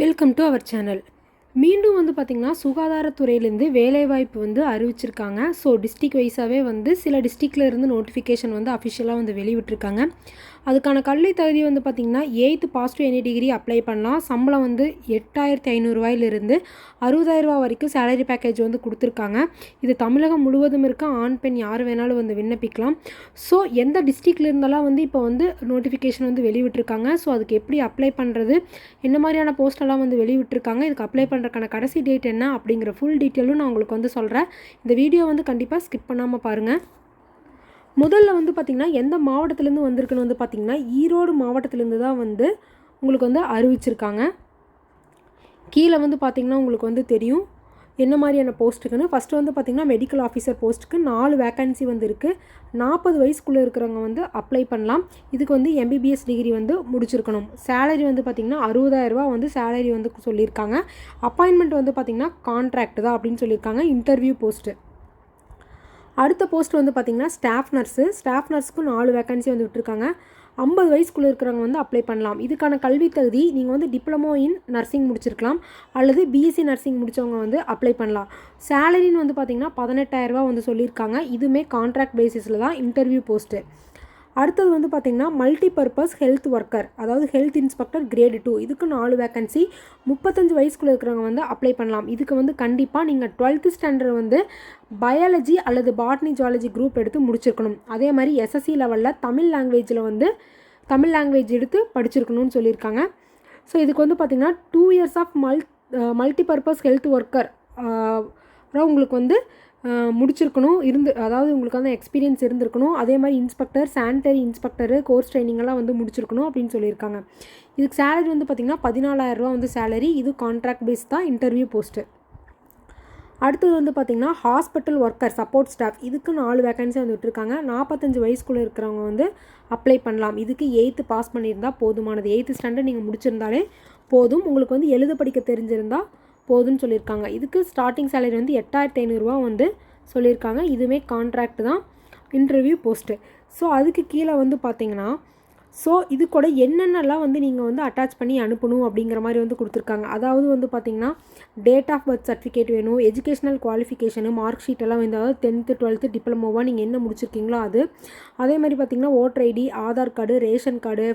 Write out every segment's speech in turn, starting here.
Welcome to our channel மீண்டும் வந்து பார்த்திங்கன்னா சுகாதாரத்துறையிலேருந்து வேலைவாய்ப்பு வந்து அறிவிச்சிருக்காங்க. ஸோ டிஸ்ட்ரிக் வைஸாகவே வந்து சில டிஸ்ட்ரிக்டில் இருந்து நோட்டிஃபிகேஷன் வந்து அஃபிஷியலாக வந்து வெளிவிட்டிருக்காங்க அதுக்கான கல்வி தகுதி வந்து பார்த்திங்கன்னா eighth positive any degree apply பண்ணலாம். சம்பளம் வந்து எட்டாயிரத்தி ஐநூறுரூவாயிலிருந்து அறுபதாயிரரூவா வரைக்கும் சேலரி பேக்கேஜ் வந்து கொடுத்துருக்காங்க. இது தமிழகம் முழுவதும் இருக்க ஆண் பெண் யார் வேணாலும் வந்து விண்ணப்பிக்கலாம். ஸோ எந்த டிஸ்ட்ரிக்டில் இருந்தாலும் வந்து இப்போ வந்து நோட்டிஃபிகேஷன் வந்து வெளிவிட்டிருக்காங்க ஸோ அதுக்கு எப்படி அப்ளை பண்ணுறது என்ன மாதிரியான போஸ்டெல்லாம் வந்து வெளிவிட்டிருக்காங்க இதுக்கு அப்ளை பண்ணுறதுக்கான கடைசி டேட் என்ன? அப்படிங்கிற ஃபுல் டீட்டெயிலும் நான் உங்களுக்கு வந்து சொல்கிறேன் இந்த வீடியோ வந்து கண்டிப்பாக ஸ்கிப் பண்ணாமல் பாருங்கள் முதல்ல வந்து பார்த்திங்கன்னா எந்த மாவட்டத்துலேருந்து வந்திருக்குன்னு வந்து பார்த்திங்கன்னா ஈரோடு மாவட்டத்துலேருந்து தான் வந்து உங்களுக்கு வந்து அறிவிச்சிருக்காங்க. கீழே வந்து பார்த்திங்கன்னா உங்களுக்கு வந்து தெரியும். என்ன மாதிரியான போஸ்ட்டுக்குன்னு ஃபஸ்ட்டு வந்து பார்த்திங்கன்னா மெடிக்கல் ஆஃபீஸர் போஸ்ட்டுக்கு நாலு வேக்கன்சி வந்து இருக்குது நாற்பது வயசுக்குள்ளே இருக்கிறவங்க வந்து அப்ளை பண்ணலாம். இதுக்கு வந்து எம்பிபிஎஸ் டிகிரி வந்து முடிச்சிருக்கணும். சேலரி வந்து பார்த்திங்கன்னா அறுபதாயிரரூபா வந்து சேலரி வந்து சொல்லியிருக்காங்க. அப்பாயின்மெண்ட் வந்து பார்த்திங்கன்னா கான்ட்ராக்ட் தான் அப்படின்னு சொல்லியிருக்காங்க. இன்டர்வியூ போஸ்ட்டு அடுத்த போஸ்ட் வந்து பார்த்திங்கன்னா ஸ்டாஃப் நர்ஸு ஸ்டாஃப் நர்ஸுக்கும் நாலு வேகன்சி வந்து விட்டுருக்காங்க. ஐம்பது வயசுக்குள்ளே இருக்கிறவங்க வந்து அப்ளை பண்ணலாம். இதுக்கான கல்வி தகுதி நீங்கள் வந்து டிப்ளமோ இன் நர்சிங் முடிச்சிருக்கலாம். அல்லது பிஎஸ்சி நர்சிங் முடித்தவங்க வந்து அப்ளை பண்ணலாம். சேலரின்னு வந்து பார்த்திங்கன்னா பதினெட்டாயிரரூபா வந்து சொல்லியிருக்காங்க. இதுவுமே கான்ட்ராக்ட் பேசிஸில் தான் இன்டர்வியூ போஸ்ட்டு அடுத்தது வந்து பார்த்திங்கன்னா மல்டி பர்பஸ் ஹெல்த் ஒர்க்கர் அதாவது ஹெல்த் இன்ஸ்பெக்டர் கிரேடு டூ இதுக்கு நாலு வேக்கன்சி முப்பத்தஞ்சு வயசுக்குள்ளே இருக்கிறவங்க வந்து அப்ளை பண்ணலாம். இதுக்கு வந்து கண்டிப்பாக நீங்கள் டுவெல்த்து ஸ்டாண்டர்ட் வந்து பயாலஜி அல்லது பாட்னி ஜுவாலஜி குரூப் எடுத்து முடிச்சிருக்கணும். அதே மாதிரி எஸ்எஸ்சி லெவலில் தமிழ் லாங்குவேஜில் வந்து தமிழ் லாங்குவேஜ் எடுத்து படிச்சிருக்கணும்னு சொல்லியிருக்காங்க. ஸோ இதுக்கு வந்து பார்த்திங்கன்னா two years of multi multi purpose health worker உங்களுக்கு வந்து முடிச்சிருக்கணும். இருந்து அதாவது உங்களுக்கு வந்து எக்ஸ்பீரியன்ஸ் இருந்திருக்கணும். அதே மாதிரி இன்ஸ்பெக்டர் சானிட்டரி இன்ஸ்பெக்டரு கோர்ஸ் ட்ரைனிங்கெல்லாம் வந்து முடிச்சிருக்கணும் அப்படின்னு சொல்லியிருக்காங்க. இதுக்கு சேலரி வந்து பார்த்திங்கன்னா பதினாலாயிரரூவா வந்து சேலரி இது கான்ட்ராக்ட் பேஸ் தான் இன்டர்வியூ போஸ்ட்டு அடுத்தது வந்து பார்த்திங்கன்னா ஹாஸ்பிட்டல் ஒர்க்கர் சப்போர்ட் ஸ்டாஃப் இதுக்கு நாலு வேகன்சி வந்து விட்டுருக்காங்க. நாற்பத்தஞ்சு வயசுக்குள்ளே இருக்கிறவங்க வந்து அப்ளை பண்ணலாம். இதுக்கு எயித்து பாஸ் பண்ணியிருந்தால் போதுமானது. எயித்து ஸ்டாண்டர்ட் நீங்கள் முடிச்சிருந்தாலே போதும். உங்களுக்கு வந்து எழுத படிக்க தெரிஞ்சிருந்தால் போதுன்னு சொல்லியிருக்காங்க. இதுக்கு ஸ்டார்டிங் சேலரி வந்து எட்டாயிரத்தி ஐநூறுரூவா வந்து சொல்லியிருக்காங்க. இதுவுமே கான்ட்ராக்ட் தான். இன்டர்வியூ போஸ்ட்டு ஸோ அதுக்கு கீழே வந்து பார்த்தீங்கன்னா ஸோ இது கூட என்னென்னலாம் வந்து நீங்கள் வந்து அட்டாச் பண்ணி அனுப்பணும் அப்படிங்கிற மாதிரி வந்து கொடுத்துருக்காங்க. அதாவது வந்து பார்த்திங்கன்னா டேட் ஆஃப் பர்த் சர்டிஃபிகேட் வேணும் எஜுகேஷனல் குவாலிஃபிகேஷனு மார்க் ஷீட்டெல்லாம் வந்து அதாவது டென்த்து டுவெல்த்து டிப்ளமோவாக நீங்கள் என்ன முடிச்சிருக்கீங்களோ அது. அதே மாதிரி பார்த்திங்கன்னா voter ID Aadhaar card ration card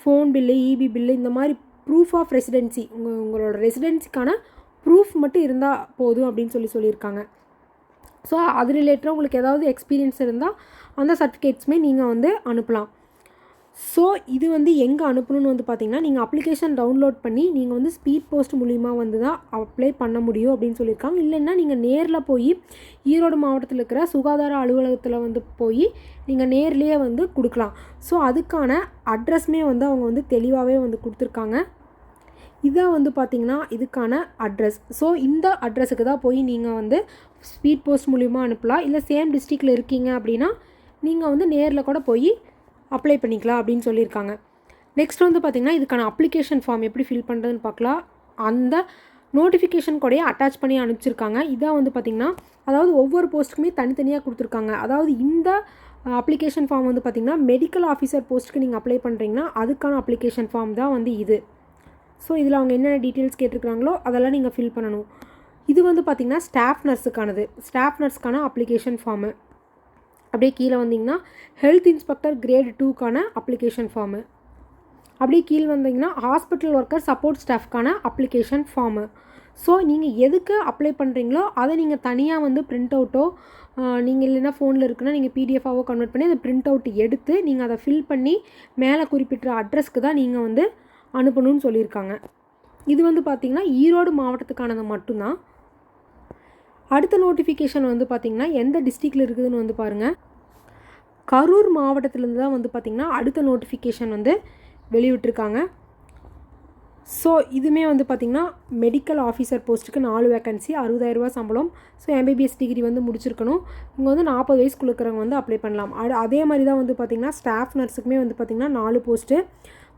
phone bill EB bill இந்த மாதிரி ப்ரூஃப் ஆஃப் ரெசிடென்சி உங்கள் உங்களோட ரெசிடென்சிக்கான ப்ரூஃப் மட்டும் இருந்தால் போதும் அப்படின்னு சொல்லி சொல்லியிருக்காங்க. ஸோ அது ரிலேட்டடாக உங்களுக்கு ஏதாவது எக்ஸ்பீரியன்ஸ் இருந்தால் அந்த சர்டிஃபிகேட்ஸுமே நீங்கள் வந்து அனுப்பலாம். ஸோ இது வந்து எங்கே அனுப்பணும்னு வந்து பார்த்தீங்கன்னா நீங்கள் அப்ளிகேஷன் டவுன்லோட் பண்ணி நீங்கள் வந்து ஸ்பீட் போஸ்ட் மூலிமா வந்து தான் அப்ளை பண்ண முடியும் அப்படின்னு சொல்லியிருக்காங்க. இல்லைன்னா நீங்கள் நேரில் போய் ஈரோடு மாவட்டத்தில் இருக்கிற சுகாதார அலுவலகத்தில் வந்து போய் நீங்கள் நேர்லேயே வந்து கொடுக்கலாம். ஸோ அதுக்கான அட்ரஸ்மே வந்து அவங்க வந்து தெளிவாகவே வந்து கொடுத்துருக்காங்க. இதான் வந்து பார்த்திங்கன்னா இதுக்கான அட்ரஸ். ஸோ இந்த அட்ரஸுக்கு தான் போய் நீங்கள் வந்து ஸ்பீட் போஸ்ட் மூலிமா அனுப்பலாம். இல்லை சேம் டிஸ்ட்ரிக்டில் இருக்கீங்க அப்படின்னா நீங்கள் வந்து நேரில் கூட போய் அப்ளை பண்ணிக்கலாம் அப்படின்னு சொல்லியிருக்காங்க. நெக்ஸ்ட் வந்து பார்த்திங்கன்னா இதுக்கான அப்ளிகேஷன் ஃபார்ம் எப்படி ஃபில் பண்ணுறதுன்னு பார்க்கலாம். அந்த நோட்டிஃபிகேஷன் கூடயே அட்டாச் பண்ணி அனுப்பிச்சிருக்காங்க. இதான் வந்து பார்த்திங்கன்னா அதாவது ஒவ்வொரு போஸ்ட்டுக்குமே தனித்தனியாக கொடுத்துருக்காங்க. அதாவது இந்த அப்ளிகேஷன் ஃபார்ம் வந்து பார்த்திங்கன்னா மெடிக்கல் ஆஃபீஸர் போஸ்ட்டுக்கு நீங்கள் அப்ளை பண்ணுறீங்கன்னா அதுக்கான அப்ளிகேஷன் ஃபார்ம் தான் வந்து இது. ஸோ இதில் அவங்க என்னென்ன டீட்டெயில்ஸ் கேட்டிருக்காங்களோ அதெல்லாம் நீங்கள் ஃபில் பண்ணணும். இது வந்து பார்த்திங்கன்னா ஸ்டாஃப் நர்ஸுக்கானது ஸ்டாஃப் நர்ஸ்க்கான அப்ளிகேஷன் ஃபார்மு அப்படியே கீழே வந்தீங்கன்னா ஹெல்த் இன்ஸ்பெக்டர் கிரேட் டூக்கான அப்ளிகேஷன் ஃபார்மு அப்படியே கீழே வந்தீங்கன்னா ஹாஸ்பிட்டல் ஒர்க்கர் சப்போர்ட் ஸ்டாஃப்க்கான அப்ளிகேஷன் ஃபார்மு ஸோ நீங்கள் எதுக்கு அப்ளை பண்ணுறீங்களோ அதை நீங்கள் தனியாக வந்து பிரிண்ட் அவுட்டோ நீங்கள் இல்லைன்னா ஃபோனில் இருக்குன்னா நீங்கள் பிடிஎஃபாவோ கன்வெர்ட் பண்ணி அதை பிரிண்ட் அவுட் எடுத்து நீங்கள் அதை ஃபில் பண்ணி மேலே குறிப்பிட்ட அட்ரஸ்க்கு தான் நீங்கள் வந்து அனுப்பணும்னு சொல்லியிருக்காங்க. இது வந்து பார்த்திங்கன்னா ஈரோடு மாவட்டத்துக்கானது மட்டும்தான். அடுத்த நோட்டிஃபிகேஷன் வந்து பார்த்திங்கன்னா எந்த டிஸ்ட்ரிக்டில் இருக்குதுன்னு வந்து பாருங்கள் கரூர் மாவட்டத்திலேருந்து தான் வந்து பார்த்திங்கன்னா அடுத்த நோட்டிஃபிகேஷன் வந்து வெளியிட்டிருக்காங்க. ஸோ இதுவுமே வந்து பார்த்திங்கன்னா மெடிக்கல் ஆஃபீஸர் போஸ்ட்டுக்கு நாலு வேக்கன்சி அறுபதாயிரரூபா சம்பளம். ஸோ எம்பிபிஎஸ் டிகிரி வந்து முடிச்சிருக்கணும். இங்கே வந்து நாற்பது வயசுக்குள்ள இருக்கிறவங்க வந்து அப்ளை பண்ணலாம். அது அதே மாதிரி தான் வந்து பார்த்திங்கன்னா ஸ்டாஃப் நர்ஸுக்குமே வந்து பார்த்திங்கன்னா நாலு போஸ்ட்டு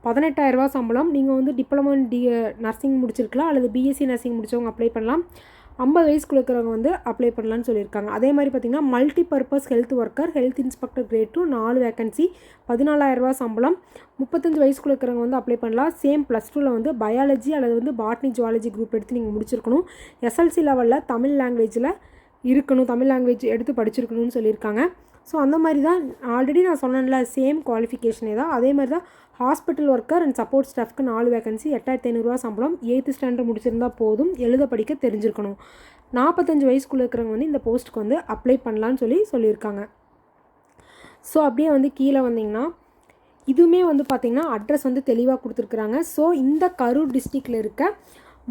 பதினெட்டாயிரரூபா சம்பளம். நீங்கள் வந்து டிப்ளமோ டி நர்சிங் முடிச்சிருக்கலாம் அல்லது பிஎஸ்சி நர்சிங் முடித்தவங்க அப்ளை பண்ணலாம். ஐம்பது வயசுக்குள்ள இருக்கிறவங்க வந்து அப்ளை பண்ணலான்னு சொல்லியிருக்காங்க. அதே மாதிரி பார்த்திங்கன்னா multi purpose health worker health inspector grade two நாலு வேகன்சி பதினாலாயிரரூபா சம்பளம். முப்பத்தஞ்சு வயசுக்குள்ள இருக்கிறவங்க வந்து அப்ளை பண்ணலாம். சேம் ப்ளஸ் டூவில் வந்து பயாலஜி அல்லது வந்து பாட்னி ஜுவாலஜி குரூப் எடுத்து நீங்கள் முடிச்சிருக்கணும். எஸ்எல்சி லெவலில் தமிழ் லாங்குவேஜில் இருக்கணும். தமிழ் லாங்குவேஜ் எடுத்து படிச்சிருக்கணும்னு சொல்லியிருக்காங்க. ஸோ அந்த மாதிரி தான் ஆல்ரெடி நான் சொன்னேன்ல சேம் குவாலிஃபிகேஷனே தான். அதே மாதிரி தான் ஹாஸ்பிட்டல் ஒர்க்கர் அண்ட் சப்போர்ட் ஸ்டாஃப்க்கு நாலு வேகன்சி எட்டாயிரத்தி ஐநூறுரூவா சம்பளம். எயித்து ஸ்டாண்டர்ட் முடிச்சிருந்தா போதும். எழுத படிக்க தெரிஞ்சிருக்கணும். நாற்பத்தஞ்சு வயசுக்குள்ளே இருக்கிறவங்க வந்து இந்த போஸ்ட்டுக்கு வந்து அப்ளை பண்ணலான்னு சொல்லி சொல்லியிருக்காங்க. ஸோ அப்படியே வந்து கீழே வந்தீங்கன்னா இதுவுமே வந்து பார்த்திங்கன்னா அட்ரஸ் வந்து தெளிவாக கொடுத்துருக்குறாங்க. ஸோ இந்த கரூர் டிஸ்ட்ரிக்டில் இருக்க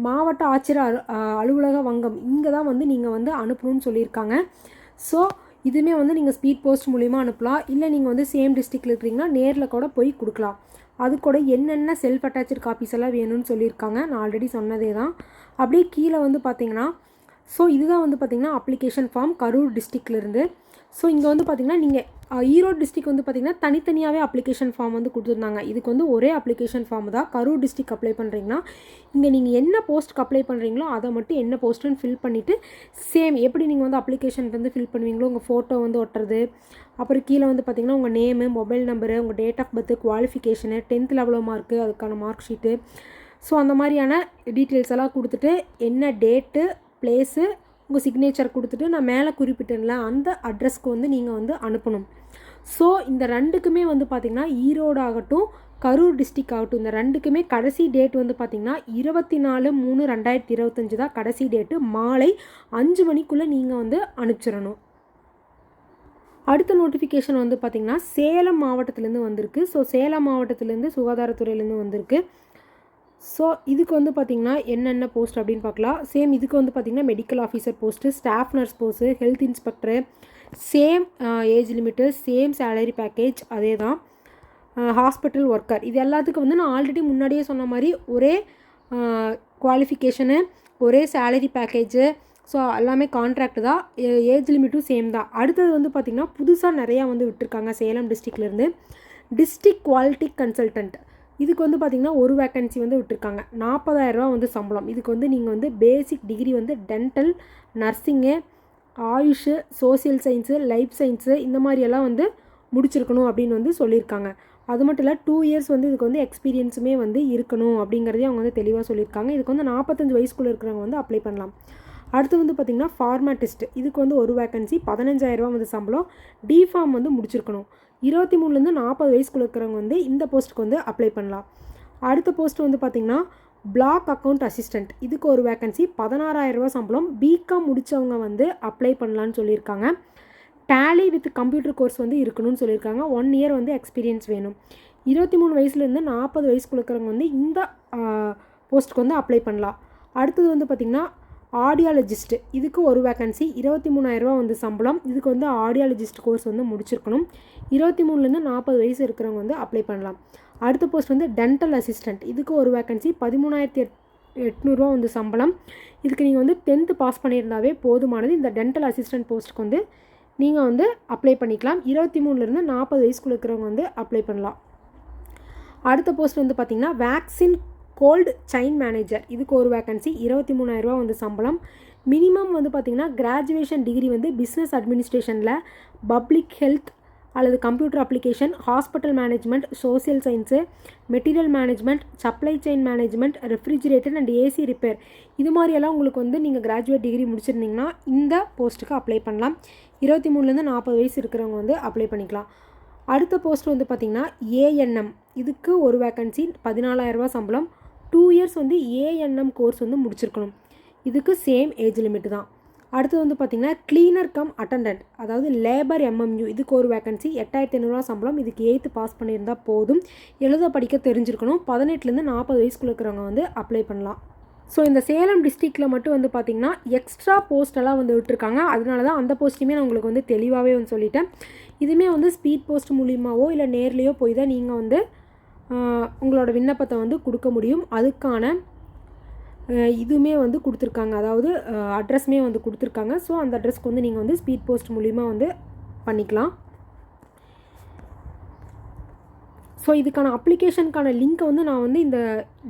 மாவட்ட ஆட்சியர் அலுவலக வங்கம் இங்கே தான் வந்து நீங்கள் வந்து அனுப்பணும்னு சொல்லியிருக்காங்க. ஸோ இதுவுமே வந்து நீங்கள் ஸ்பீட் போஸ்ட் மூலிமா அனுப்பலாம். இல்லை நீங்கள் வந்து சேம் டிஸ்ட்ரிக்டில் இருக்கிறீங்கன்னா நேரில் கூட போய் கொடுக்கலாம். அது கூட என்னென்ன செல்ஃப் அட்டாச்சு காப்பீஸ் எல்லாம் வேணும்னு சொல்லியிருக்காங்க. நான் ஆல்ரெடி சொன்னதே தான். அப்படியே கீழே வந்து பார்த்தீங்கன்னா ஸோ இதுதான் வந்து பார்த்திங்கன்னா அப்ளிகேஷன் ஃபார்ம் கரூர் டிஸ்ட்ரிக்ட்லேருந்து ஸோ இங்கே வந்து பார்த்திங்கன்னா நீங்கள் ஈரோடு டிஸ்ட்ரிக் வந்து பார்த்திங்கன்னா தனித்தனியாகவே அப்ளிகேஷன் ஃபார்ம் வந்து கொடுத்துருந்தாங்க. இதுக்கு வந்து ஒரே அப்ளிகேஷன் ஃபார்ம் தான். கரூர் டிஸ்ட்ரிக் அப்ளை பண்ணுறீங்கன்னா இங்கே நீங்கள் என்ன போஸ்ட்டுக்கு அப்ளை பண்ணுறீங்களோ அதை மட்டும் என்ன போஸ்ட்டுன்னு ஃபில் பண்ணிவிட்டு சேம் எப்படி நீங்கள் வந்து அப்ளிகேஷன் வந்து ஃபில் பண்ணுவீங்களோ உங்கள் ஃபோட்டோ வந்து ஒட்டுறது அப்புறம் கீழே வந்து பார்த்திங்கன்னா உங்கள் நேமு மொபைல் நம்பரு உங்கள் டேட் ஆஃப் பர்த்து குவாலிஃபிகேஷனு டென்த்தில் எவ்வளோ மார்க்கு அதுக்கான மார்க் ஷீட்டு ஸோ அந்த மாதிரியான டீட்டெயில்ஸ் எல்லாம் கொடுத்துட்டு என்ன டேட்டு ப்ளேஸு உங்கள் சிக்னேச்சர் கொடுத்துட்டு நான் மேலே குறிப்பிட்டேன்ல அந்த அட்ரஸ்க்கு வந்து நீங்கள் வந்து அனுப்பணும். ஸோ இந்த ரெண்டுக்குமே வந்து பார்த்திங்கன்னா ஈரோடு ஆகட்டும் கரூர் டிஸ்ட்ரிக் ஆகட்டும் இந்த ரெண்டுக்குமே கடைசி டேட் வந்து பார்த்திங்கன்னா இருபத்தி நாலு மூணு ரெண்டாயிரத்தி இருபத்தஞ்சி தான் கடைசி டேட்டு மாலை அஞ்சு மணிக்குள்ளே நீங்கள் வந்து அனுப்பிச்சிடணும். அடுத்த நோட்டிஃபிகேஷன் வந்து பார்த்திங்கன்னா சேலம் மாவட்டத்துலேருந்து வந்திருக்கு. ஸோ சேலம் மாவட்டத்துலேருந்து சுகாதாரத்துறையிலேருந்து வந்திருக்கு. ஸோ இதுக்கு வந்து பார்த்திங்கன்னா என்னென்ன போஸ்ட் அப்படின்னு பார்க்கலாம். சேம் இதுக்கு வந்து பார்த்திங்கன்னா medical officer post staff nurse post health inspector same age limit same salary package அதே தான். Uh, ஹாஸ்பிட்டல் ஒர்க்கர் இது எல்லாத்துக்கும் வந்து நான் ஆல்ரெடி முன்னாடியே சொன்ன மாதிரி ஒரே uh, குவாலிஃபிகேஷனு ஒரே சேலரி பேக்கேஜு ஸோ எல்லாமே கான்ட்ராக்ட் தான். ஏஜ் லிமிட்டும் சேம் தான். அடுத்தது வந்து பார்த்திங்கன்னா புதுசாக நிறையா வந்து விட்டுருக்காங்க சேலம் டிஸ்ட்ரிக்ட்லேருந்து டிஸ்ட்ரிக் குவாலிட்டி கன்சல்டன்ட் இதுக்கு வந்து பார்த்திங்கன்னா ஒரு வேக்கன்சி வந்து விட்டுருக்காங்க. நாற்பதாயிரரூவா வந்து சம்பளம். இதுக்கு வந்து நீங்கள் வந்து பேசிக் டிகிரி வந்து dental nursing AYUSH social science life science இந்த மாதிரியெல்லாம் வந்து முடிச்சிருக்கணும் அப்படின்னு வந்து சொல்லியிருக்காங்க. அது மட்டும் இல்லை டூ இயர்ஸ் வந்து இதுக்கு வந்து எக்ஸ்பீரியன்ஸுமே வந்து இருக்கணும் அப்படிங்கிறதையும் அவங்க வந்து தெளிவாக சொல்லியிருக்காங்க. இதுக்கு வந்து நாற்பத்தஞ்சு வயசுக்குள்ளே இருக்கிறவங்க வந்து அப்ளை பண்ணலாம். அடுத்து வந்து பார்த்திங்கன்னா ஃபார்மாட்டிஸ்ட் இதுக்கு வந்து ஒரு வேக்கன்சி பதினஞ்சாயிரரூவா வந்து சம்பளம். டிஃபார்ம் வந்து முடிச்சிருக்கணும். இருபத்தி மூணுலேருந்து நாற்பது வயசுக்குள்ள இருக்கிறவங்க வந்து இந்த போஸ்ட்டுக்கு வந்து அப்ளை பண்ணலாம். அடுத்த போஸ்ட் வந்து பார்த்திங்கன்னா பிளாக் அக்கௌண்ட் அசிஸ்டண்ட் இதுக்கு ஒரு வேக்கன்சி பதினாறாயிரரூவா சம்பளம். பிகாம் முடித்தவங்க வந்து அப்ளை பண்ணலான்னு சொல்லியிருக்காங்க. டேலி வித் கம்ப்யூட்டர் கோர்ஸ் வந்து இருக்கணும்னு சொல்லியிருக்காங்க. ஒன் இயர் வந்து எக்ஸ்பீரியன்ஸ் வேணும். இருபத்தி மூணு வயசுலேருந்து நாற்பது வயசுக்குள்ள இருக்கிறவங்க வந்து இந்த போஸ்ட்டுக்கு வந்து அப்ளை பண்ணலாம். அடுத்தது வந்து பார்த்திங்கன்னா ஆடியாலஜிஸ்ட்டு இதுக்கு ஒரு வேக்கன்சி இருபத்தி மூணாயிரரூவா வந்து சம்பளம். இதுக்கு வந்து ஆடியாலஜிஸ்ட் கோர்ஸ் வந்து முடிச்சிருக்கணும். இருபத்தி மூணுலேருந்து நாற்பது வயசு இருக்கிறவங்க வந்து அப்ளை பண்ணலாம். அடுத்த போஸ்ட் வந்து டென்டல் அசிஸ்டண்ட் இதுக்கு ஒரு வேக்கன்சி பதிமூணாயிரத்தி எட் எட்நூறுரூவா வந்து சம்பளம். இதுக்கு நீங்கள் வந்து டென்த்து பாஸ் பண்ணியிருந்தாவே போதுமானது. இந்த டென்டல் அசிஸ்டண்ட் போஸ்ட்டுக்கு வந்து நீங்கள் வந்து அப்ளை பண்ணிக்கலாம். இருபத்தி மூணுலேருந்து நாற்பது வயசுக்குள்ள இருக்கிறவங்க வந்து அப்ளை பண்ணலாம். அடுத்த போஸ்ட் வந்து பார்த்திங்கன்னா வேக்சின் கோல்டு செயின் மேனேஜர் இதுக்கு ஒரு வேக்கன்சி இருபத்தி மூணாயிரரூவா வந்து சம்பளம். மினிமம் வந்து பார்த்திங்கன்னா கிராஜுவேஷன் டிகிரி வந்து பிஸ்னஸ் அட்மினிஸ்ட்ரேஷனில் பப்ளிக் ஹெல்த் அல்லது computer application hospital management social science material management supply chain management refrigerator and AC repair இது மாதிரியெல்லாம் உங்களுக்கு வந்து நீங்கள் கிராஜுவேட் டிகிரி முடிச்சிருந்தீங்கன்னா இந்த போஸ்ட்டுக்கு அப்ளை பண்ணலாம். இருபத்தி மூணுலேருந்து நாற்பது வயசு இருக்கிறவங்க வந்து அப்ளை பண்ணிக்கலாம். அடுத்த போஸ்ட் வந்து பார்த்திங்கன்னா ஏஎன்எம் இதுக்கு ஒரு வேக்கன்சி பதினாலாயிரரூபா சம்பளம். டூ இயர்ஸ் வந்து ஏஎன்எம் கோர்ஸ் வந்து முடிச்சிருக்கணும். இதுக்கு சேம் ஏஜ் லிமிட் தான். அடுத்தது வந்து பார்த்திங்கன்னா க்ளீனர் கம் அட்டண்டன்ட் அதாவது லேபர் எம்எம்யூ இதுக்கு ஒரு வேக்கன்சி எட்டாயிரத்தி ஐநூறுரூவா சம்பளம். இதுக்கு எயித்து பாஸ் பண்ணியிருந்தால் போதும். எழுத படிக்க தெரிஞ்சிருக்கணும். பதினெட்டுலேருந்து நாற்பது வயசுக்குள்ள இருக்கிறவங்க வந்து அப்ளை பண்ணலாம். ஸோ இந்த சேலம் டிஸ்ட்ரிக்டில் மட்டும் வந்து பார்த்திங்கன்னா எக்ஸ்ட்ரா போஸ்டெல்லாம் வந்து விட்டுருக்காங்க. அதனால தான் அந்த போஸ்ட்டுமே நான் உங்களுக்கு வந்து தெளிவாகவே வந்து சொல்லிட்டேன். இதுவுமே வந்து ஸ்பீட் போஸ்ட் மூலியமாகவோ இல்லை நேர்லேயோ போய் தான் நீங்கள் வந்து உங்களோட விண்ணப்பத்தை வந்து கொடுக்க முடியும். அதுக்கான இதுவுமே வந்து கொடுத்துருக்காங்க. அதாவது அட்ரஸ்மே வந்து கொடுத்துருக்காங்க. ஸோ அந்த அட்ரஸ்க்கு வந்து நீங்கள் வந்து ஸ்பீட் போஸ்ட் மூலிமா வந்து பண்ணிக்கலாம். ஸோ இதுக்கான அப்ளிகேஷனுக்கான லிங்க்கை வந்து நான் வந்து இந்த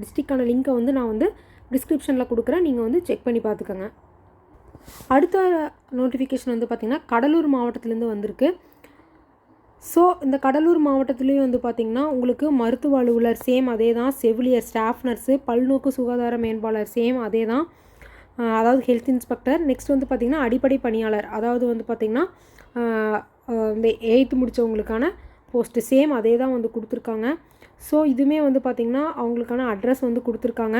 டிஸ்ட்ரிக்டான லிங்க்கை வந்து நான் வந்து டிஸ்கிரிப்ஷனில் கொடுக்குறேன். நீங்கள் வந்து செக் பண்ணி பார்த்துக்கோங்க. அடுத்த நோட்டிஃபிகேஷன் வந்து பார்த்திங்கன்னா கடலூர் மாவட்டத்துலேருந்து வந்திருக்கு. ஸோ இந்த கடலூர் மாவட்டத்துலேயும் வந்து பார்த்திங்கன்னா உங்களுக்கு மருத்துவ அலுவலர் சேம் அதே தான் செவிலியர் ஸ்டாஃப் நர்ஸு பல்நோக்கு சுகாதார மேம்பாளர் சேம் அதே தான் அதாவது ஹெல்த் இன்ஸ்பெக்டர் நெக்ஸ்ட் வந்து பார்த்திங்கன்னா அடிப்படை பணியாளர். அதாவது வந்து பார்த்திங்கன்னா இந்த எயித்து முடித்தவங்களுக்கான போஸ்ட்டு சேம் அதே தான் வந்து கொடுத்துருக்காங்க. ஸோ இதுவுமே வந்து பார்த்திங்கன்னா அவங்களுக்கான அட்ரஸ் வந்து கொடுத்துருக்காங்க.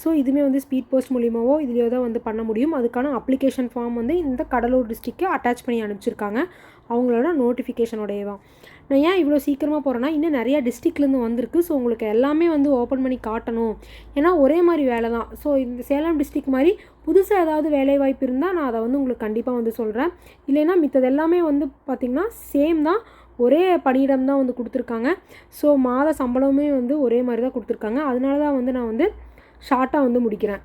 ஸோ இதுவுமே வந்து ஸ்பீட் போஸ்ட் மூலியமாவோ இதுலேயோ தான் வந்து பண்ண முடியும். அதுக்கான அப்ளிகேஷன் ஃபார்ம் வந்து இந்த கடலூர் டிஸ்ட்ரிக்ட்க்கு அட்டாச் பண்ணி அனுப்பிச்சிருக்காங்க. அவங்களோட நோட்டிஃபிகேஷனோடைய நான் ஏன் இவ்வளோ சீக்கிரமாக போகிறேன்னா இன்னும் நிறையா டிஸ்ட்ரிக்ட்லேருந்து வந்திருக்கு. ஸோ உங்களுக்கு எல்லாமே வந்து ஓப்பன் பண்ணி காட்டணும். ஏன்னா ஒரே மாதிரி வேலை தான். ஸோ இந்த சேலம் டிஸ்ட்ரிக்ட் மாதிரி புதுசாக ஏதாவது வேலைவாய்ப்பு இருந்தால் நான் அதை வந்து உங்களுக்கு கண்டிப்பாக வந்து சொல்கிறேன் இல்லைன்னா மித்தது எல்லாமே வந்து பார்த்திங்கன்னா சேம் தான். ஒரே பணியிடம் தான் வந்து கொடுத்துருக்காங்க. ஸோ மாத சம்பளமே வந்து ஒரே மாதிரி தான் கொடுத்துருக்காங்க. அதனால தான் வந்து நான் வந்து ஷார்ட்டாக வந்து முடிக்கிறேன்.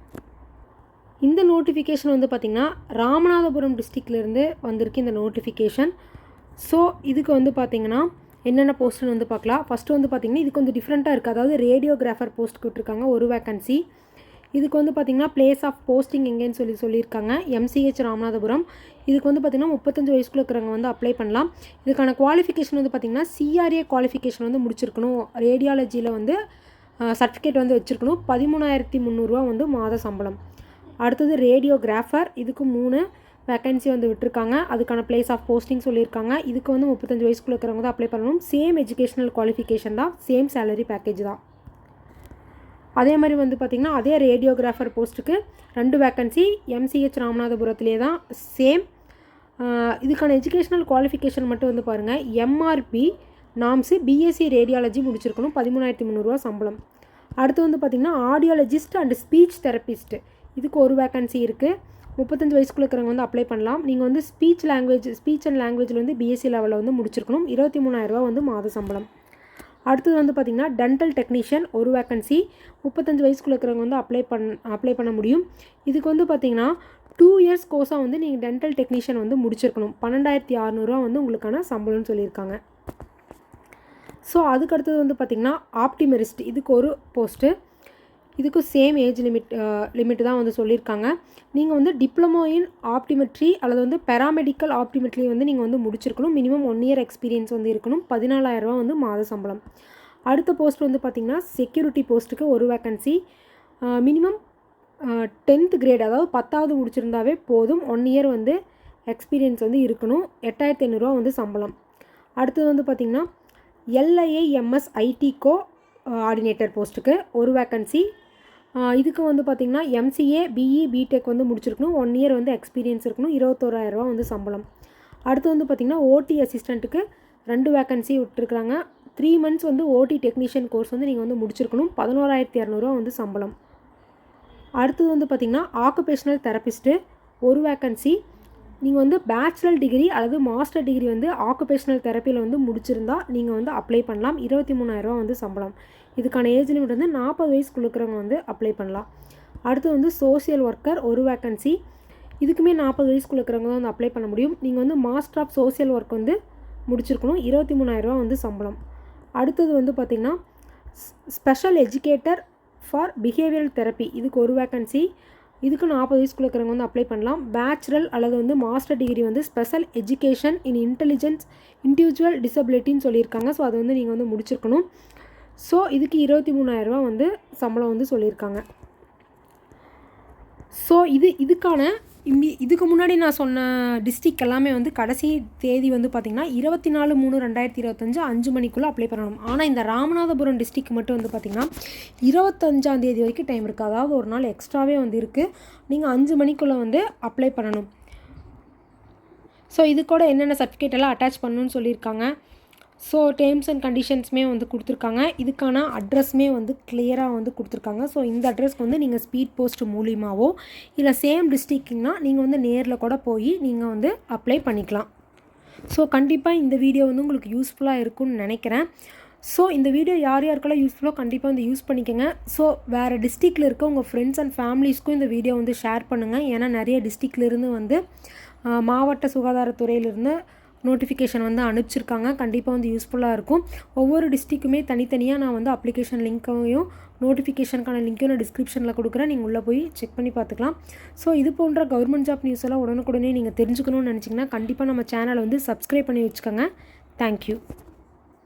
இந்த நோட்டிஃபிகேஷன் வந்து பார்த்திங்கன்னா ராமநாதபுரம் டிஸ்ட்ரிக்ட்லேருந்து வந்திருக்கு இந்த நோட்டிஃபிகேஷன் ஸோ இதுக்கு வந்து பார்த்திங்கன்னா என்னென்ன போஸ்ட்னு வந்து பார்க்கலாம் ஃபஸ்ட்டு வந்து பார்த்திங்கன்னா இது கொஞ்சம் டிஃப்ரெண்ட்டாக இருக்குது அதாவது ரேடியோகிராஃபர் போஸ்ட் கொடுத்துருக்காங்க ஒரு வேக்கன்சி இதுக்கு வந்து பார்த்திங்கன்னா பிளேஸ் ஆஃப் போஸ்டிங் எங்கேன்னு சொல்லி சொல்லியிருக்காங்க எம்சிஹெச் ராமநாதபுரம். இதுக்கு வந்து பார்த்திங்கன்னா முப்பத்தஞ்சு வயசுக்குள்ள இருக்கிறவங்க வந்து அப்ளை பண்ணலாம். இதுக்கான குவாலிஃபிகேஷன் வந்து பார்த்திங்கன்னா சிஆர்ஏ குவாலிஃபிகேஷன் வந்து முடிச்சிருக்கணும். ரேடியாலஜியில் வந்து சர்டிஃபிகேட் வந்து வச்சுருக்கணும். பதிமூணாயிரத்தி முந்நூறுரூவா வந்து மாத சம்பளம். அடுத்தது ரேடியோகிராஃபர் இதுக்கு மூணு வேக்கன்சி வந்து விட்டுருக்காங்க. அதுக்கான பிளேஸ் ஆஃப் போஸ்டிங் சொல்லியிருக்காங்க. இதுக்கு வந்து முப்பத்தஞ்சு வயசுக்குள்ள இருக்கிறவங்க தான் அப்ளை பண்ணணும். சேம் எஜுகேஷனல் குவாலிஃபிகேஷன் தான் சேம் சேலரி பேக்கேஜ் தான். அதே மாதிரி வந்து பார்த்திங்கன்னா அதே ரேடியோகிராஃபர் போஸ்ட்டுக்கு ரெண்டு வேக்கன்சி எம்சிஹெச் ராமநாதபுரத்திலே தான் சேம் இதுக்கான எஜுகேஷனல் குவாலிஃபிகேஷன் மட்டும் வந்து பாருங்கள் எம்ஆர்பி நாம்ஸு பிஎஸ்சி ரேடியாலஜி முடிச்சிருக்கணும். பதிமூணாயிரத்தி முந்நூறுரூவா சம்பளம். அடுத்து வந்து பார்த்திங்கன்னா ஆடியாலஜிஸ்ட் அண்ட் ஸ்பீச் தெரபிஸ்ட் இதுக்கு ஒரு வேக்கன்சி இருக்குது முப்பத்தஞ்சு வயசுக்குள்ள இருக்கிறவங்க வந்து அப்ளை பண்ணலாம். நீங்கள் வந்து ஸ்பீச் லாங்குவேஜ் ஸ்பீச் அண்ட் லாங்குவேஜில் வந்து பிஎஸ்சி லெவலில் வந்து முடிச்சிருக்கணும். இருபத்தி மூணாயிரரூவா வந்து மாத சம்பளம். அடுத்தது வந்து பார்த்திங்கன்னா டென்டல் டெக்னீஷியன் ஒரு வேக்கன்சி முப்பத்தஞ்சு வயசுக்குள்ள இருக்கிறவங்க வந்து அப்ளை பண் அப்ளை பண்ண முடியும். இதுக்கு வந்து பார்த்திங்கன்னா டூ இயர்ஸ் கோர்ஸாக வந்து நீங்கள் டென்டல் டெக்னீஷியன் வந்து முடிச்சிருக்கணும். பன்னெண்டாயிரத்தி அறநூறுவா வந்து உங்களுக்கான சம்பளம்னு சொல்லியிருக்காங்க. ஸோ அதுக்கு அடுத்தது வந்து பார்த்திங்கன்னா ஆப்டிமெரிஸ்ட் இதுக்கு ஒரு போஸ்ட்டு இதுக்கும் சேம் ஏஜ் லிமிட் லிமிட் தான் வந்து சொல்லியிருக்காங்க. நீங்கள் வந்து டிப்ளமோ இன் ஆப்டிமெட்ரி அல்லது வந்து பேராமெடிக்கல் ஆப்டிமெட்ரி வந்து நீங்கள் வந்து முடிச்சிருக்கணும். மினிமம் ஒன் இயர் எக்ஸ்பீரியன்ஸ் வந்து இருக்கணும். பதினாலாயிரரூவா வந்து மாத சம்பளம். அடுத்த போஸ்ட் வந்து பார்த்திங்கன்னா செக்யூரிட்டி போஸ்ட்டுக்கு ஒரு வேக்கன்சி மினிமம் டென்த் கிரேட் அதாவது பத்தாவது முடிச்சிருந்தாவே போதும். ஒன் இயர் வந்து எக்ஸ்பீரியன்ஸ் வந்து இருக்கணும். எட்டாயிரத்தி ஐநூறுரூவா வந்து சம்பளம். அடுத்தது வந்து பார்த்திங்கன்னா எல்ஐஏஎம்எஸ் ஐடிகோ ஆர்டினேட்டர் போஸ்ட்டுக்கு ஒரு வேக்கன்சி இதுக்கு வந்து பார்த்திங்கன்னா எம்சிஏ பிஇ பிடெக் வந்து முடிச்சிருக்கணும். ஒன் இயர் வந்து எக்ஸ்பீரியன்ஸ் இருக்கணும். இருபத்தோராயிரரூவா வந்து சம்பளம். அடுத்து வந்து பார்த்திங்கன்னா ஓடி அசிஸ்டண்ட்டுக்கு ரெண்டு வேக்கன்சி விட்டுருக்குறாங்க. த்ரீ மந்த்ஸ் வந்து ஓடி டெக்னீஷியன் கோர்ஸ் வந்து நீங்கள் வந்து முடிச்சிருக்கணும். பதினோராயிரத்தி இரநூறுவா வந்து சம்பளம். அடுத்தது வந்து பார்த்திங்கன்னா ஆக்குபேஷனல் தெரபிஸ்ட்டு ஒரு வேக்கன்சி நீங்கள் வந்து பேச்சுலர் டிகிரி அல்லது மாஸ்டர் டிகிரி வந்து ஆக்குபேஷனல் தெரப்பியில் வந்து முடிச்சிருந்தா நீங்கள் வந்து அப்ளை பண்ணலாம். இருபத்தி மூணாயிரரூவா வந்து சம்பளம். இதுக்கான ஏஜ் லிமிட் வந்து நாற்பது வயசுக்குள்ள இருக்கிறவங்க வந்து அப்ளை பண்ணலாம். அடுத்து வந்து சோசியல் ஒர்க்கர் ஒரு வேக்கன்சி இதுக்குமே நாற்பது வயசுக்குள்ள இருக்கிறவங்க தான் வந்து அப்ளை பண்ண முடியும். நீங்கள் வந்து மாஸ்டர் ஆஃப் சோசியல் ஒர்க் வந்து முடிச்சிருக்கணும். இருபத்தி மூணாயிரரூவா வந்து சம்பளம். அடுத்தது வந்து பார்த்திங்கன்னா special educator for behavioural therapy இதுக்கு ஒரு வேக்கன்சி இதுக்கு நாற்பது வயசுக்குள்ள இருக்கிறவங்க வந்து அப்ளை பண்ணலாம். பேச்சுரல் அல்லது வந்து மாஸ்டர் டிகிரி வந்து special education in intelligence individual டிசபிலிட்டின்னு சொல்லியிருக்காங்க. ஸோ அதை வந்து நீங்கள் வந்து முடிச்சிருக்கணும். ஸோ இதுக்கு இருபத்தி மூணாயிரரூபா வந்து சம்பளம் வந்து சொல்லியிருக்காங்க. ஸோ இது இதுக்கான இம்மி இதுக்கு முன்னாடி நான் சொன்ன டிஸ்ட்ரிக் எல்லாமே வந்து கடைசி தேதி வந்து பார்த்திங்கன்னா இருபத்தி நாலு மூணு ரெண்டாயிரத்தி இருபத்தஞ்சு அஞ்சு மணிக்குள்ளே அப்ளை பண்ணணும். ஆனால் இந்த ராமநாதபுரம் டிஸ்ட்ரிக் மட்டும் வந்து பார்த்திங்கன்னா இருபத்தஞ்சாம் தேதி வரைக்கும் டைம் இருக்குது அதாவது ஒரு நாள் எக்ஸ்ட்ராவே வந்து இருக்குது நீங்கள் அஞ்சு மணிக்குள்ளே வந்து அப்ளை பண்ணணும். ஸோ இது கூட என்னென்ன சர்டிஃபிகேட் எல்லாம் அட்டாச் பண்ணணும்னு சொல்லியிருக்காங்க. ஸோ டேர்ம்ஸ் அண்ட் கண்டிஷன்ஸுமே வந்து கொடுத்துருக்காங்க. இதுக்கான அட்ரஸ்மே வந்து கிளியராக வந்து கொடுத்துருக்காங்க. ஸோ இந்த அட்ரஸ்க்கு வந்து நீங்கள் ஸ்பீட் போஸ்ட் மூலியமாகவோ இல்லை சேம் டிஸ்ட்ரிக்ட்னா நீங்கள் வந்து நேரில் கூட போய் நீங்கள் வந்து அப்ளை பண்ணிக்கலாம். ஸோ கண்டிப்பாக இந்த வீடியோ வந்து உங்களுக்கு யூஸ்ஃபுல்லாக இருக்கும்னு நினைக்கிறேன். ஸோ இந்த வீடியோ யார் யாருக்கெல்லாம் யூஸ்ஃபுல்லோ கண்டிப்பாக வந்து யூஸ் பண்ணிக்கோங்க. ஸோ வேறு டிஸ்ட்ரிக்டில் இருக்க உங்கள் ஃப்ரெண்ட்ஸ் அண்ட் ஃபேமிலிஸ்க்கும் இந்த வீடியோ வந்து ஷேர் பண்ணுங்கள் ஏன்னா நிறைய டிஸ்ட்ரிக்ட்லேருந்து வந்து மாவட்ட சுகாதாரத்துறையிலிருந்து நோட்டிஃபிகேஷன் வந்து அனுப்பிச்சிருக்காங்க. கண்டிப்பாக வந்து யூஸ்ஃபுல்லாக இருக்கும். ஒவ்வொரு டிஸ்ட்ரிக்குமே தனித்தனியாக நான் வந்து அப்ளிகேஷன் லிங்க்கையும் நோட்டிஃபிகேஷனுக்கான லிங்க்கையும் நான் டிஸ்கிரிப்ஷனில் கொடுக்குறேன். நீங்கள் உள்ளே போய் செக் பண்ணி பார்த்துக்கலாம். ஸோ இது போன்ற கவர்மெண்ட் ஜாப் நியூஸ் எல்லாம் உடனுக்குடனே நீங்கள் தெரிஞ்சுக்கணும்னு நினச்சிங்கன்னா கண்டிப்பாக நம்ம சேனலை வந்து சப்ஸ்கிரைப் பண்ணி வச்சுக்கோங்க. தேங்க்யூ